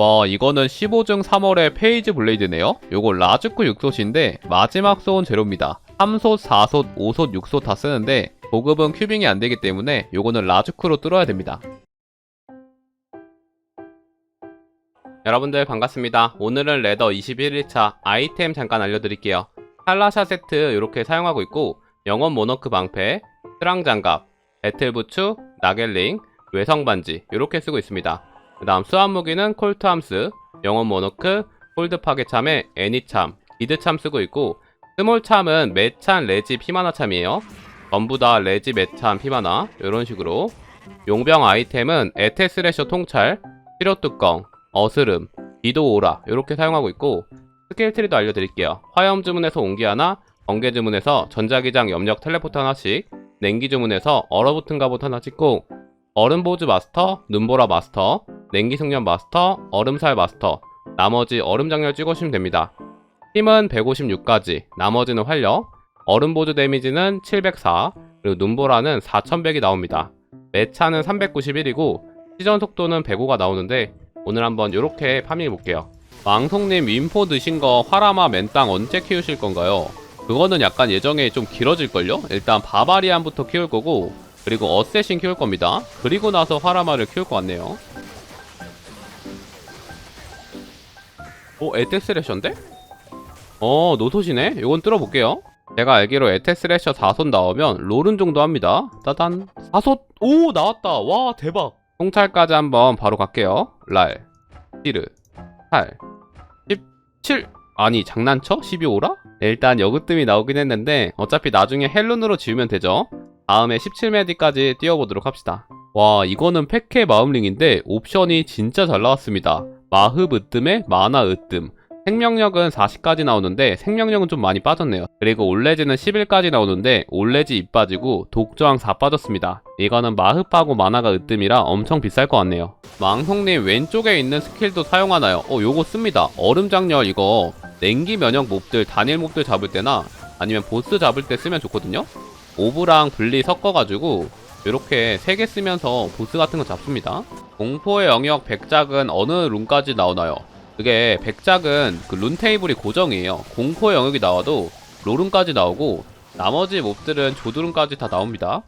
와 이거는 15중 3월의 페이지 블레이드네요. 요거 라즈쿠 6솥인데 마지막 쏘은 제로입니다. 3솥, 4솥, 5솥, 6솥 다 쓰는데 보급은 큐빙이 안되기 때문에 요거는 라즈쿠로 뚫어야 됩니다. 여러분들 반갑습니다. 오늘은 레더 21일차 아이템 잠깐 알려드릴게요. 칼라샤 세트 이렇게 사용하고 있고 영원 모너크 방패, 트랑 장갑, 배틀 부츠, 나겔링, 외성 반지 이렇게 쓰고 있습니다. 그 다음 수압 무기는 콜트 함스, 영원 모노크, 홀드 파괴 참에 애니참, 기드 참 쓰고 있고 스몰 참은 매찬 레지 피마나 참이에요. 전부 다 레지 매찬 피마나 이런 식으로 용병 아이템은 에테 스레셔 통찰, 치료 뚜껑, 어스름, 비도 오라 이렇게 사용하고 있고 스킬 트리도 알려드릴게요. 화염 주문에서 온기 하나, 번개 주문에서 전자기장 염력 텔레포트 하나씩, 냉기 주문에서 얼어붙은 갑옷 하나 찍고 얼음 보즈 마스터, 눈보라 마스터, 냉기 숙련 마스터, 얼음살 마스터, 나머지 얼음 장렬 찍으시면 됩니다. 힘은 156까지, 나머지는 활력, 얼음 보즈 데미지는 704, 그리고 눈보라는 4100이 나옵니다. 매차는 391이고 시전 속도는 105가 나오는데 오늘 한번 이렇게 파밍해 볼게요. 망송님 윈포 드신 거 화라마 맨땅 언제 키우실 건가요? 그거는 약간 예정이 좀 길어질걸요? 일단 바바리안부터 키울 거고 그리고 어쌔신 키울 겁니다. 그리고 나서 화라마를 키울 것 같네요. 오, 에테스레셔인데? 어, 노소시네? 이건 뚫어볼게요. 제가 알기로 에테스레셔 4손 나오면 롤은 정도 합니다. 따단. 4손! 오, 나왔다! 와, 대박! 통찰까지 한번 바로 갈게요. 랄, 시르, 8, 17! 아니, 장난쳐? 12오라? 일단 여그뜸이 나오긴 했는데 어차피 나중에 헬룬으로 지우면 되죠. 다음에 17메디까지 띄워보도록 합시다. 와 이거는 팩의 마음링인데 옵션이 진짜 잘 나왔습니다. 마흡 으뜸에 마나 으뜸 생명력은 40까지 나오는데 생명력은 좀 많이 빠졌네요. 그리고 올레지는 11까지 나오는데 올레지 2 빠지고 독저항 4 빠졌습니다. 이거는 마흡하고 마나가 으뜸이라 엄청 비쌀 것 같네요. 망송님 왼쪽에 있는 스킬도 사용하나요? 어 요거 씁니다. 얼음장렬 이거 냉기 면역 몹들 단일 몹들 잡을 때나 아니면 보스 잡을 때 쓰면 좋거든요. 오브랑 분리 섞어가지고 이렇게 3개 쓰면서 보스 같은 거 잡습니다. 공포의 영역 백작은 어느 룬까지 나오나요? 그게 백작은 그 룬 테이블이 고정이에요. 공포의 영역이 나와도 로룬까지 나오고 나머지 몹들은 조드룬까지 다 나옵니다.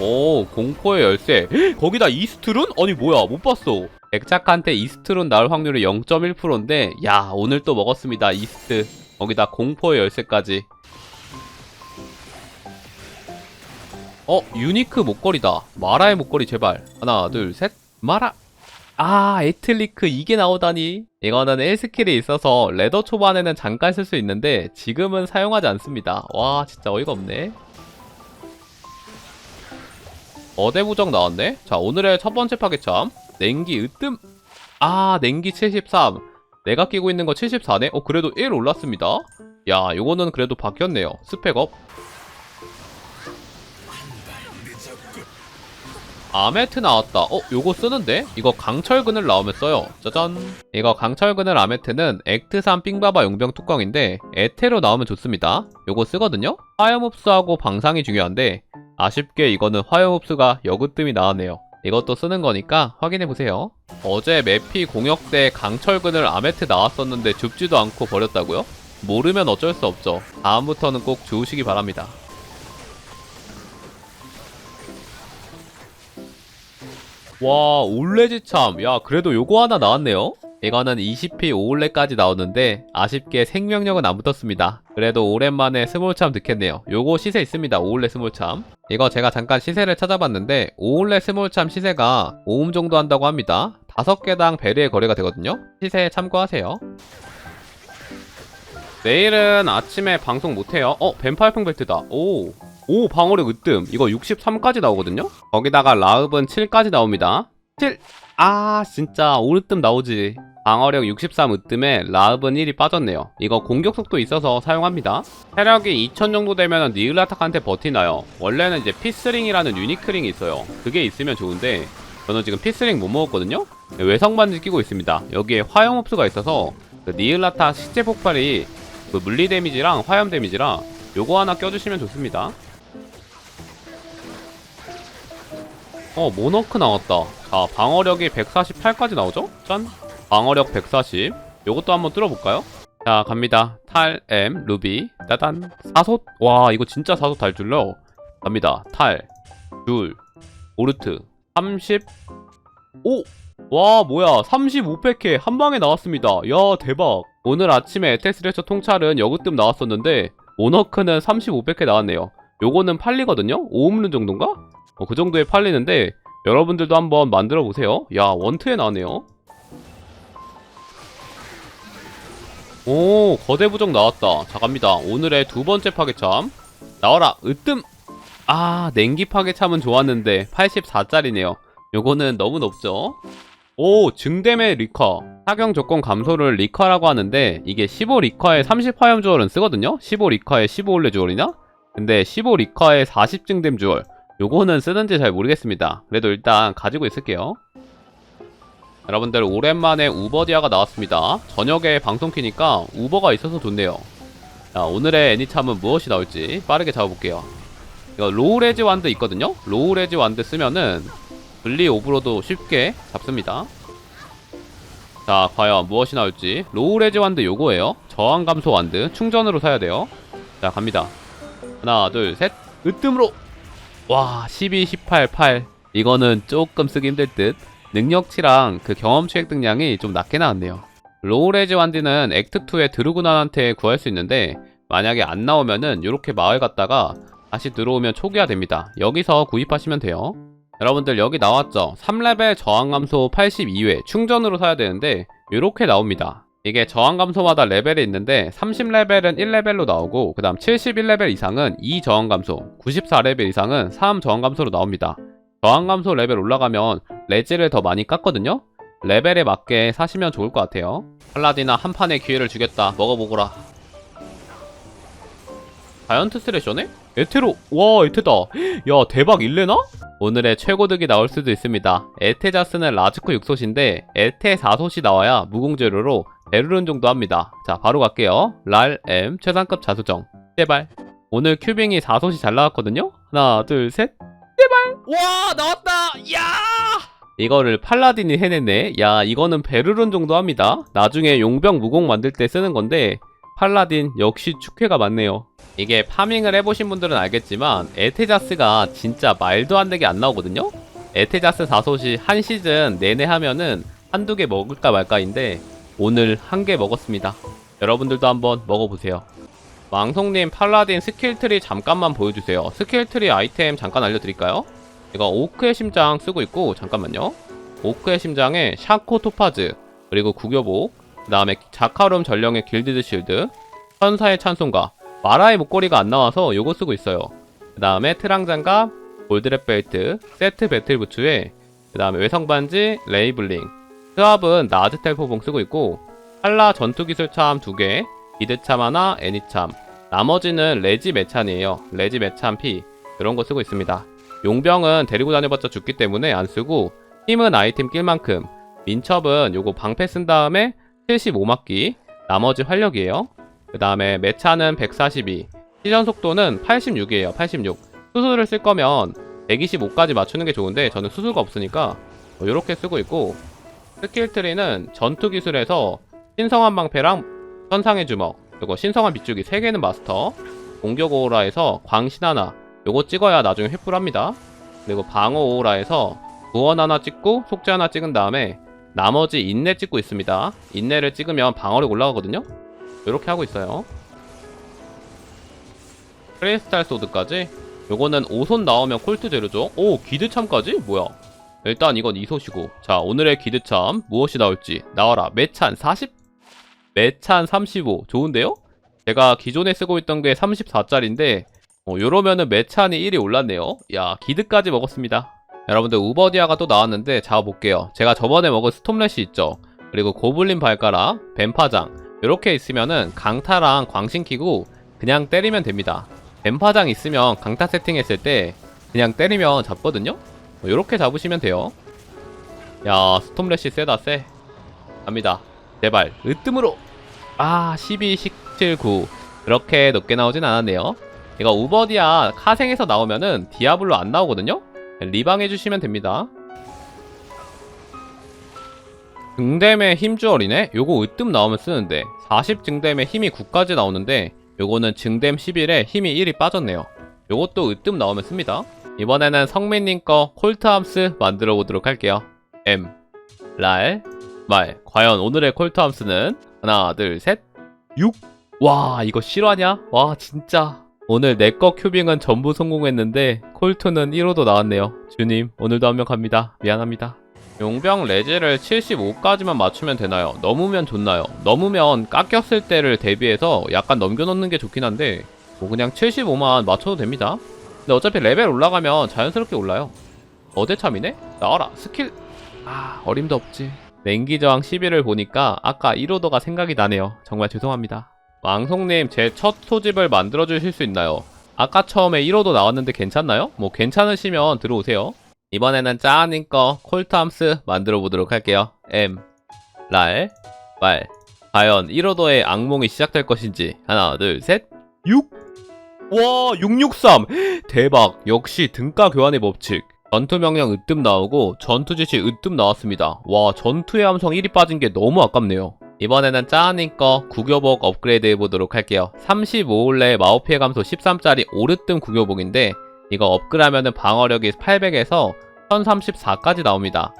오 공포의 열쇠. 헉, 거기다 이스트룬? 아니 뭐야 못 봤어. 백작한테 이스트룬 나올 확률이 0.1%인데 야 오늘 또 먹었습니다 이스트. 거기다 공포의 열쇠까지. 어 유니크 목걸이다. 마라의 목걸이 제발. 하나 둘 셋. 마라. 아 에틀리크 이게 나오다니. 이거는 1스킬이 있어서 레더 초반에는 잠깐 쓸 수 있는데 지금은 사용하지 않습니다. 와 진짜 어이가 없네 어대 부정 나왔네? 자, 오늘의 첫 번째 파괴참. 냉기 으뜸. 아, 냉기 73. 내가 끼고 있는 거 74네? 어, 그래도 1 올랐습니다. 야, 요거는 그래도 바뀌었네요. 스펙업. 아메트 나왔다. 어, 요거 쓰는데? 이거 강철근을 나오면 써요. 짜잔. 이거 강철근을 아메트는 액트3 삥바바 용병 뚜껑인데 에테로 나오면 좋습니다. 요거 쓰거든요? 화염 흡수하고 방상이 중요한데 아쉽게 이거는 화염 흡수가 여그뜸이 나왔네요. 이것도 쓰는 거니까 확인해보세요. 어제 매피 공역 때 강철근을 아메트 나왔었는데 줍지도 않고 버렸다고요? 모르면 어쩔 수 없죠. 다음부터는 꼭 주우시기 바랍니다. 와 올레지 참. 야 그래도 요거 하나 나왔네요. 이거는 20p 5올레까지 나오는데 아쉽게 생명력은 안 붙었습니다. 그래도 오랜만에 스몰참 득했네요. 요거 시세 있습니다. 5올레 스몰참. 이거 제가 잠깐 시세를 찾아봤는데 5올레 스몰참 시세가 5음 정도 한다고 합니다. 5개당 베르의 거래가 되거든요. 시세 참고하세요. 내일은 아침에 방송 못해요. 어 뱀파이풍 벨트다. 오. 오 방어력 으뜸. 이거 63까지 나오거든요? 거기다가 라읍은 7까지 나옵니다. 7 아 진짜 오르뜸 나오지. 방어력 63 으뜸에 라읍은 1이 빠졌네요. 이거 공격 속도 있어서 사용합니다. 체력이 2000 정도 되면 니을라탁한테 버티나요? 원래는 이제 피스링이라는 유니크링이 있어요. 그게 있으면 좋은데 저는 지금 피스링 못 먹었거든요? 외성 반지 끼고 있습니다. 여기에 화염 흡수가 있어서 그 니을라탁 시체 폭발이 그 물리 데미지랑 화염 데미지랑 요거 하나 껴주시면 좋습니다 어 모너크 나왔다. 자 방어력이 148까지 나오죠? 짠. 방어력 140 요것도 한번 뚫어볼까요? 자 갑니다. 탈, M, 루비. 따단. 사솥? 와 이거 진짜 사솥 달 줄요 갑니다. 탈, 줄, 오르트. 30 오! 와 뭐야. 35팩에 한 방에 나왔습니다. 야 대박. 오늘 아침에 에테스레처 통찰은 여그뜸 나왔었는데 모너크는 35팩에 나왔네요. 요거는 팔리거든요? 5음룬 정도인가? 어, 그 정도에 팔리는데 여러분들도 한번 만들어 보세요. 야 원트에 나왔네요. 오 거대 부적 나왔다. 자 갑니다. 오늘의 두 번째 파괴참. 나와라. 으뜸. 아 냉기 파괴참은 좋았는데 84짜리네요. 요거는 너무 높죠? 오 증댐의 리커. 사경 조건 감소를 리커라고 하는데 이게 15 리커에 30 화염 주얼은 쓰거든요? 15 리커에 15 올레 주얼이나? 근데 15 리커에 40 증댐 주얼 요거는 쓰는지 잘 모르겠습니다. 그래도 일단 가지고 있을게요. 여러분들 오랜만에 우버디아가 나왔습니다. 저녁에 방송 키니까 우버가 있어서 좋네요. 자 오늘의 애니참은 무엇이 나올지 빠르게 잡아볼게요. 이거 로우레지 완드 있거든요? 로우레지 완드 쓰면은 분리 오브로도 쉽게 잡습니다. 자 과연 무엇이 나올지. 로우레지 완드 요거예요. 저항 감소 완드. 충전으로 사야 돼요. 자 갑니다. 하나 둘 셋. 으뜸으로 와 12, 18, 8 이거는 조금 쓰기 힘들 듯. 능력치랑 그 경험치 획득량이 좀 낮게 나왔네요. 로우레지 완드는 액트2의 드루그난한테 구할 수 있는데 만약에 안 나오면은 이렇게 마을 갔다가 다시 들어오면 초기화 됩니다. 여기서 구입하시면 돼요. 여러분들 여기 나왔죠? 3레벨 저항 감소 82회 충전으로 사야 되는데 이렇게 나옵니다 이게 저항 감소마다 레벨이 있는데 30레벨은 1레벨로 나오고 그 다음 71레벨 이상은 2 저항 감소 94레벨 이상은 3 저항 감소로 나옵니다. 저항 감소 레벨 올라가면 레지를 더 많이 깎거든요? 레벨에 맞게 사시면 좋을 것 같아요. 팔라디나 한 판의 기회를 주겠다. 먹어보거라. 자이언트 스레셔네? 에테로. 와 에테다. 야 대박. 일레나? 오늘의 최고득이 나올 수도 있습니다. 에테자스는 라즈쿠 6솥인데 에테 4솥이 나와야 무공재료로 베르른 정도 합니다. 자 바로 갈게요. 랄 M 최상급 자수정. 제발. 오늘 큐빙이 4솥이 잘 나왔거든요? 하나 둘 셋. 제발! 와 나왔다! 야! 이거를 팔라딘이 해냈네. 야 이거는 베르론 정도 합니다. 나중에 용병 무공 만들 때 쓰는 건데 팔라딘 역시 축회가 많네요. 이게 파밍을 해보신 분들은 알겠지만 에테자스가 진짜 말도 안 되게 안 나오거든요? 에테자스 4솥이 한 시즌 내내 하면은 한두 개 먹을까 말까인데 오늘 한 개 먹었습니다. 여러분들도 한번 먹어보세요. 왕송님 팔라딘 스킬트리 잠깐만 보여주세요. 스킬트리 아이템 잠깐 알려드릴까요? 이거 오크의 심장 쓰고 있고 잠깐만요. 오크의 심장에 샤코 토파즈 그리고 구교복 그 다음에 자카룸 전령의 길드드 쉴드 천사의 찬송가 마라의 목걸이가 안 나와서 요거 쓰고 있어요. 그 다음에 트랑장갑 골드랩 벨트 세트 배틀 부츠에 그 다음에 외성 반지 레이블링 스왑은 나즈텔 포봉 쓰고 있고 칼라 전투기술참 2개 기드참 하나 애니참 나머지는 레지 메찬이에요. 레지 메찬 P. 그런 거 쓰고 있습니다. 용병은 데리고 다녀봤자 죽기 때문에 안 쓰고 힘은 아이템 낄 만큼. 민첩은 요거 방패 쓴 다음에 75막기 나머지 활력이에요. 그 다음에 매차는 142 시전 속도는 86이에요 86 수술을 쓸 거면 125까지 맞추는 게 좋은데 저는 수술가 없으니까 이렇게 쓰고 있고 스킬 트리는 전투 기술에서 신성한 방패랑 선상의 주먹 그리고 신성한 빗줄기 3개는 마스터 공격 오라에서 광신 하나 요거 찍어야 나중에 횃불합니다. 그리고 방어 오라에서 구원 하나 찍고 속죄 하나 찍은 다음에 나머지 인내 찍고 있습니다. 인내를 찍으면 방어력 올라가거든요. 이렇게 하고 있어요. 크리스탈 소드까지. 요거는 5손 나오면 콜트 재료죠. 오 기드참까지? 뭐야 일단 이건 2소시고. 자 오늘의 기드참 무엇이 나올지 나와라. 매찬 40? 매찬 35 좋은데요? 제가 기존에 쓰고 있던 게 34짜리인데 어, 요러면은 매찬이 1이 올랐네요. 야 기드까지 먹었습니다. 여러분들 우버디아가 또 나왔는데 잡아볼게요. 제가 저번에 먹은 스톰렛이 있죠? 그리고 고블린 발가락 뱀파장 이렇게 있으면은 강타랑 광신 키고 그냥 때리면 됩니다. 뱀파장 있으면 강타 세팅했을 때 그냥 때리면 잡거든요 이렇게 잡으시면 돼요 야 스톰렛이 세다 세 갑니다 제발 으뜸으로 아 12, 17, 9 그렇게 높게 나오진 않았네요 이거 우버디아 카생에서 나오면은 디아블로 안 나오거든요 리방 해주시면 됩니다. 증댐의 힘 주얼이네? 요거 으뜸 나오면 쓰는데 40 증댐의 힘이 9까지 나오는데 요거는 증댐 11에 힘이 1이 빠졌네요. 요것도 으뜸 나오면 씁니다. 이번에는 성민님 거 콜트함스 만들어 보도록 할게요. M, 랄, 말. 과연 오늘의 콜트함스는 하나, 둘, 셋, 6. 와, 이거 실화냐? 와, 진짜. 오늘 내 거 큐빙은 전부 성공했는데 콜트는 1호도 나왔네요. 주님, 오늘도 완벽합니다. 미안합니다. 용병 레지를 75까지만 맞추면 되나요? 넘으면 좋나요? 넘으면 깎였을 때를 대비해서 약간 넘겨놓는 게 좋긴 한데 뭐 그냥 75만 맞춰도 됩니다. 근데 어차피 레벨 올라가면 자연스럽게 올라요. 어대참이네? 나와라 스킬 아 어림도 없지. 냉기저항 11을 보니까 아까 1호도가 생각이 나네요. 정말 죄송합니다. 왕송님 제 첫 소집을 만들어 주실 수 있나요? 아까 처음에 1호도 나왔는데 괜찮나요? 뭐 괜찮으시면 들어오세요. 이번에는 짜님 거 콜트함스 만들어 보도록 할게요. M, 랄, 말. 과연 1호도의 악몽이 시작될 것인지 하나, 둘, 셋, 6. 와, 663. 대박. 역시 등가 교환의 법칙. 전투 명령 으뜸 나오고 전투 지시 으뜸 나왔습니다. 와, 전투의 함성 1이 빠진 게 너무 아깝네요. 이번에는 짜님 거 구교복 업그레이드 해보도록 할게요. 35올레 마우 피해 감소 13짜리 오르뜸 구교복인데 이거 업그레이드하면 방어력이 800에서 1034까지 나옵니다.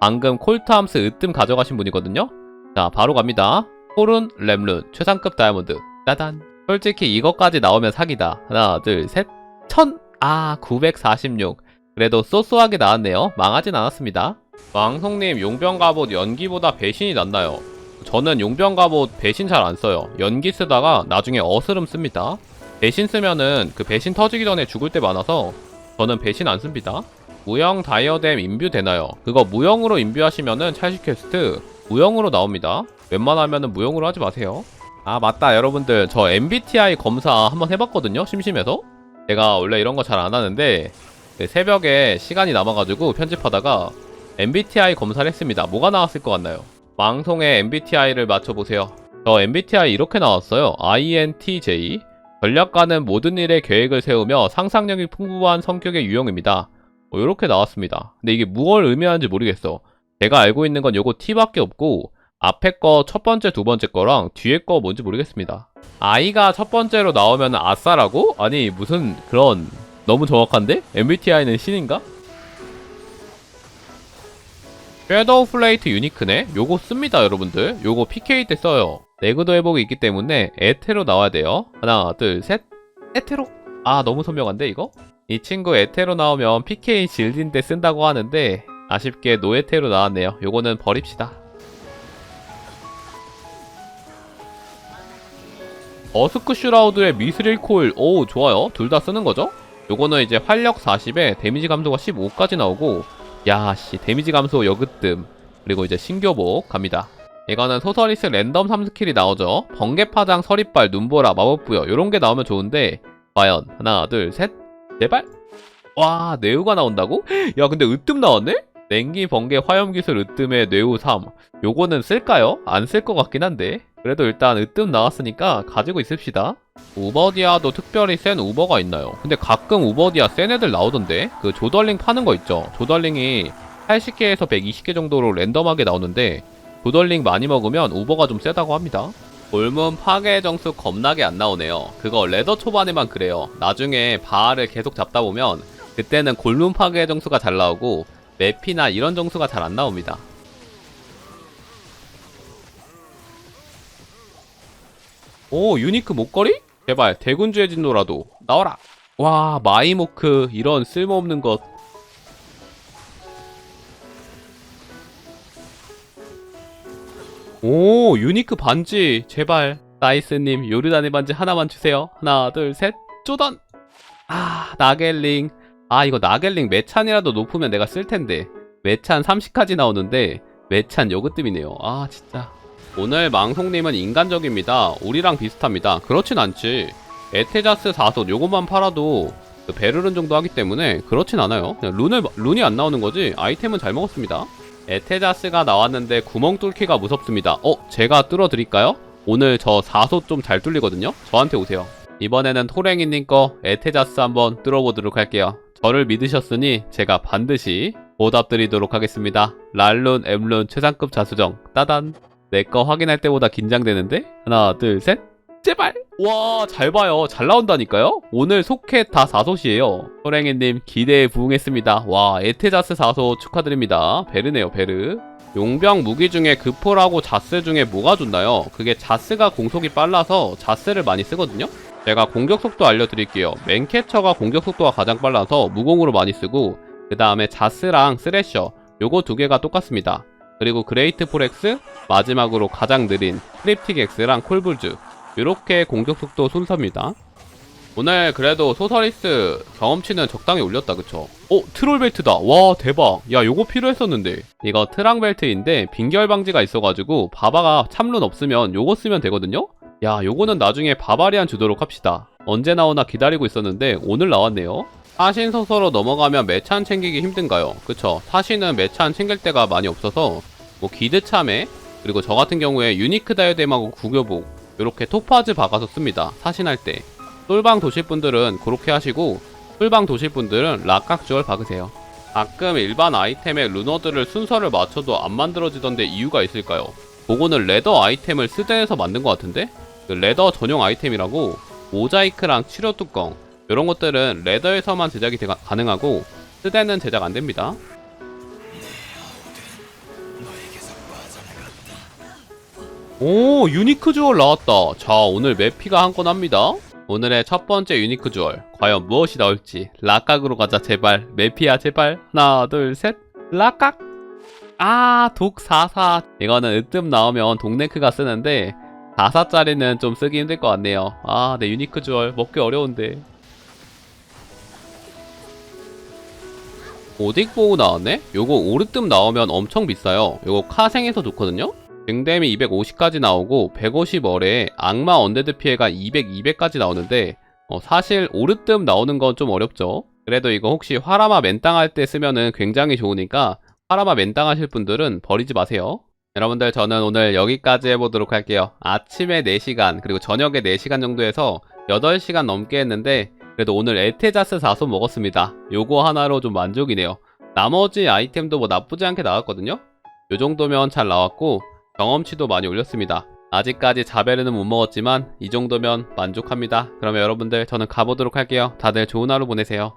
방금 콜트함스 으뜸 가져가신 분이거든요. 자, 바로 갑니다. 홀은 램룬 최상급 다이아몬드 짜잔. 솔직히 이것까지 나오면 사기다. 하나, 둘, 셋. 천! 아, 946. 그래도 쏘쏘하게 나왔네요. 망하진 않았습니다. 왕송님, 용병 갑옷 연기보다 배신이 낫나요? 저는 용병 갑옷 배신 잘 안 써요. 연기 쓰다가 나중에 어스름 씁니다. 배신 쓰면은 그 배신 터지기 전에 죽을 때 많아서 저는 배신 안 씁니다. 무형 다이어뎀 인뷰 되나요? 그거 무형으로 인뷰하시면은 찰식 퀘스트 무형으로 나옵니다. 웬만하면은 무형으로 하지 마세요. 아 맞다. 여러분들 저 MBTI 검사 한번 해봤거든요 심심해서. 제가 원래 이런 거 잘 안 하는데 그 새벽에 시간이 남아가지고 편집하다가 MBTI 검사를 했습니다. 뭐가 나왔을 것 같나요? 방송의 MBTI를 맞춰보세요. 저 MBTI 이렇게 나왔어요. INTJ 전략가는 모든 일에 계획을 세우며 상상력이 풍부한 성격의 유형입니다. 뭐 이렇게 나왔습니다. 근데 이게 무엇을 의미하는지 모르겠어. 제가 알고 있는 건 요거 T밖에 없고 앞에 거 첫 번째, 두 번째 거랑 뒤에 거 뭔지 모르겠습니다. 아이가 첫 번째로 나오면 아싸라고? 아니 무슨 그런 너무 정확한데? MBTI는 신인가? 섀도우 플레이트 유니크네? 요거 씁니다 여러분들 요거 PK 때 써요 내구도 회복이 있기 때문에 에테로 나와야 돼요 하나 둘 셋 에테로 아 너무 선명한데 이거? 이 친구 에테로 나오면 PK 질딘 때 쓴다고 하는데 아쉽게 노에테로 나왔네요 요거는 버립시다 어스크 슈라우드의 미스릴 코일 오 좋아요. 둘 다 쓰는 거죠? 요거는 이제 활력 40에 데미지 감소가 15까지 나오고 야씨 데미지 감소 여그뜸 그리고 이제 신교복 갑니다. 이거는 소서리스 랜덤 3스킬이 나오죠? 번개파장 서리빨 눈보라 마법부여 요런게 나오면 좋은데 과연 하나 둘셋 제발? 와 뇌우가 나온다고? 야 근데 으뜸 나왔네? 냉기 번개 화염기술 으뜸의 뇌우 3 요거는 쓸까요? 안 쓸 것 같긴 한데 그래도 일단 으뜸 나왔으니까 가지고 있읍시다. 우버디아도 특별히 센 우버가 있나요? 근데 가끔 우버디아 센 애들 나오던데? 그 조덜링 파는 거 있죠? 조덜링이 80개에서 120개 정도로 랜덤하게 나오는데 조덜링 많이 먹으면 우버가 좀 세다고 합니다. 골문 파괴 정수 겁나게 안 나오네요. 그거 레더 초반에만 그래요. 나중에 바알을 계속 잡다 보면 그때는 골문 파괴 정수가 잘 나오고 맵이나 이런 정수가 잘 안 나옵니다 오 유니크 목걸이? 제발 대군주의 진노라도 나와라. 와 마이모크 이런 쓸모없는 것. 오 유니크 반지. 제발 나이스님 요르단의 반지 하나만 주세요. 하나 둘 셋 쪼던. 아 나겔링. 아 이거 나겔링 매찬이라도 높으면 내가 쓸 텐데. 매찬 30까지 나오는데 매찬 여그뜸이네요. 아 진짜 오늘 망송님은 인간적입니다. 우리랑 비슷합니다. 그렇진 않지. 에테자스 4솥 요것만 팔아도 그 베르른 정도 하기 때문에 그렇진 않아요. 그냥 룬을, 룬이 안 나오는 거지 아이템은 잘 먹었습니다. 에테자스가 나왔는데 구멍 뚫기가 무섭습니다. 어? 제가 뚫어드릴까요? 오늘 저 4솥 좀 잘 뚫리거든요? 저한테 오세요. 이번에는 토랭이님 거 에테자스 한번 뚫어보도록 할게요. 저를 믿으셨으니 제가 반드시 보답드리도록 하겠습니다. 랄룬, 엠룬 최상급 자수정 따단 내 거 확인할 때보다 긴장되는데? 하나 둘 셋. 제발! 와 잘 봐요. 잘 나온다니까요? 오늘 속해 다 4소시에요. 소랭이님 기대에 부응했습니다. 와 에테자스 4소 축하드립니다. 베르네요 베르. 용병 무기 중에 급포라고 자스 중에 뭐가 좋나요? 그게 자스가 공속이 빨라서 자스를 많이 쓰거든요? 제가 공격 속도 알려드릴게요. 맨캐처가 공격 속도가 가장 빨라서 무공으로 많이 쓰고 그 다음에 자스랑 스래셔 요거 두 개가 똑같습니다. 그리고 그레이트 포렉스 마지막으로 가장 느린 트립틱 X랑 콜불즈 이렇게 공격 속도 순서입니다. 오늘 그래도 소서리스 경험치는 적당히 올렸다 그쵸? 어 트롤 벨트다 와 대박 야 요거 필요했었는데 이거 트랑 벨트인데 빈결 방지가 있어가지고 바바가 참룬 없으면 요거 쓰면 되거든요? 야 요거는 나중에 바바리안 주도록 합시다 언제 나오나 기다리고 있었는데 오늘 나왔네요 사신 소서로 넘어가면 매찬 챙기기 힘든가요? 그쵸 사신은 매찬 챙길 때가 많이 없어서 뭐 기드 참에 그리고 저 같은 경우에 유니크 다이어뎀하고 구교복 이렇게 토파즈 박아서 씁니다 사신할 때 똘방 도실 분들은 그렇게 하시고 똘방 도실 분들은 락각주얼 박으세요. 가끔 일반 아이템의 루너들을 순서를 맞춰도 안 만들어지던데 이유가 있을까요? 그거는 레더 아이템을 스덴에서 만든 것 같은데? 그 레더 전용 아이템이라고 모자이크랑 치료 뚜껑 이런 것들은 레더에서만 제작이 되- 가능하고 스덴은 제작 안 됩니다. 오 유니크 주얼 나왔다. 자 오늘 매피가 한 건 합니다. 오늘의 첫 번째 유니크 주얼. 과연 무엇이 나올지. 락각으로 가자 제발. 매피야 제발. 하나 둘 셋. 락각! 아독 44 이거는 으뜸 나오면 동네크가 쓰는데 44짜리는 좀 쓰기 힘들 것 같네요. 아 내 유니크 주얼. 먹기 어려운데. 오딕 보고 나왔네? 요거 오르뜸 나오면 엄청 비싸요. 요거 카생에서 좋거든요? 갱댐이 250까지 나오고 150얼에 악마 언데드 피해가 200, 200까지 나오는데 어, 사실 오르뜸 나오는 건 좀 어렵죠. 그래도 이거 혹시 화라마 맨땅 할 때 쓰면은 굉장히 좋으니까 화라마 맨땅 하실 분들은 버리지 마세요. 여러분들 저는 오늘 여기까지 해보도록 할게요. 아침에 4시간 그리고 저녁에 4시간 정도 해서 8시간 넘게 했는데 그래도 오늘 에테자스 4소 먹었습니다. 요거 하나로 좀 만족이네요. 나머지 아이템도 뭐 나쁘지 않게 나왔거든요. 요 정도면 잘 나왔고 경험치도 많이 올렸습니다. 아직까지 자베르는 못 먹었지만 이 정도면 만족합니다. 그러면 여러분들 저는 가보도록 할게요. 다들 좋은 하루 보내세요.